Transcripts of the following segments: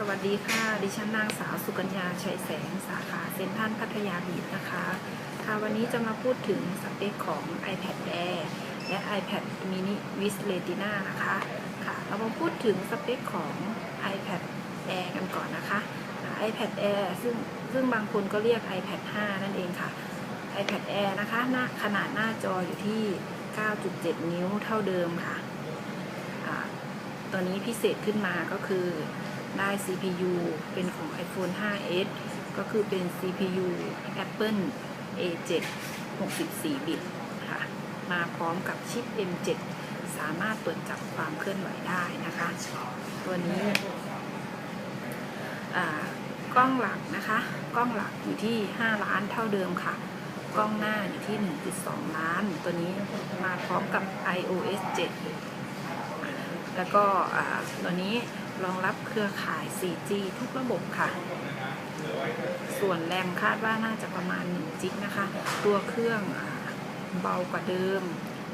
สวัสดีค่ะ ดิฉันนางสาวสุกัญญาชัยแสง สาขาเซ็นทรัลพัทยาบีชนะคะ ค่ะวันนี้จะมาพูดถึงสเปคของ iPad Air และ iPad mini with Retina นะคะ ค่ะ เรามาพูดถึงสเปคของ iPad Air กันก่อนนะคะ iPad Air ซึ่งซึ่งบางคนก็เรียก iPad 5 นั่นเองค่ะ iPad Air นะคะหน้าขนาดหน้าจออยู่ที่ 9.7 นิ้วเท่าเดิมค่ะ ตัวนี้พิเศษขึ้นมาก็คือ ได้ CPU เป็นของ iPhone 5s ก็คือเป็น CPU Apple A7 64 บิตค่ะ มาพร้อมกับชิป M7 สามารถตรวจจับความเคลื่อนไหวได้นะคะ ตัวนี้อ่ากล้องหลักนะคะ กล้องหลักอยู่ที่ 5 ล้านเท่าเดิมค่ะ กล้องหน้าอยู่ที่ 1.2 ล้าน ตัวนี้มาพร้อมกับ iOS 7 แล้วก็อ่าตัวนี้ รองรับเครือข่าย 4G ทุกระบบค่ะ ส่วนแรมคาดว่าน่าจะประมาณ 1 จิกนะคะ ตัวเครื่องเบากว่าเดิม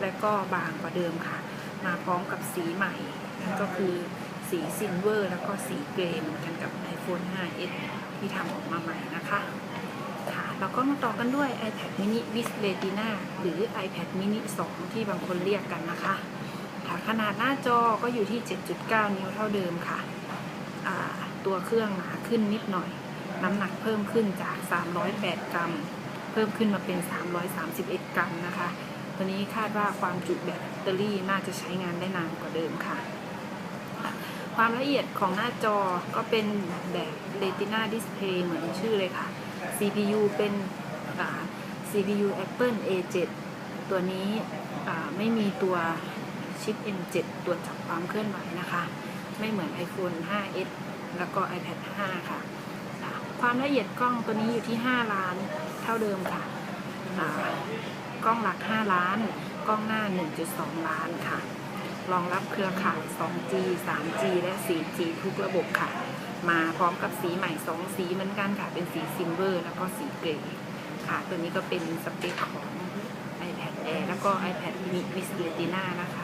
และก็บางกว่าเดิมค่ะ มาพร้อมกับสีใหม่ นั่นก็คือสีซิลเวอร์ แล้วก็สีเกรย์เหมือนกันกับ iPhone 5s ที่ทำออกมาใหม่นะคะค่ะแล้วก็มาต่อกันด้วย iPad mini with Retina หรือ iPad mini 2 ที่บางคนเรียกกันนะคะ ค่ะขนาดหน้าจอก็อยู่ที่ 7.9 นิ้วเท่าเดิมค่ะ ตัวเครื่องหนาขึ้นนิดหน่อย น้ำหนักเพิ่มขึ้นจาก 308 กรัม เพิ่มขึ้นมาเป็น 331 กรัมนะคะ ตัวนี้คาดว่าความจุแบตเตอรี่น่าจะใช้งานได้นานกว่าเดิมค่ะ ความละเอียดของหน้าจอก็เป็นแบบ Retina Display เหมือนชื่อเลยค่ะ CPU เป็น CPU Apple A7 ตัวนี้ไม่มีตัว ชิป M7 ตรวจจับความเคลื่อนไหวนะคะ ไม่เหมือน iPhone 5s แล้วก็ iPad 5 ค่ะอ่าความละเอียดกล้องตัวนี้อยู่ที่ 5 ล้านเท่าเดิมค่ะ กล้องหลัก 5 ล้าน กล้องหน้า 1.2 ล้านค่ะ รองรับเครือข่าย 2G 3G และ 4G ทุกระบบค่ะ มาพร้อมกับสีใหม่ 2 สีเหมือนกันค่ะ เป็นสีซิลเวอร์ แล้วก็สีเกรย์ค่ะ ตัวนี้ก็เป็นสเปคของ iPad Air แล้วก็ iPad mini with Retina นะคะ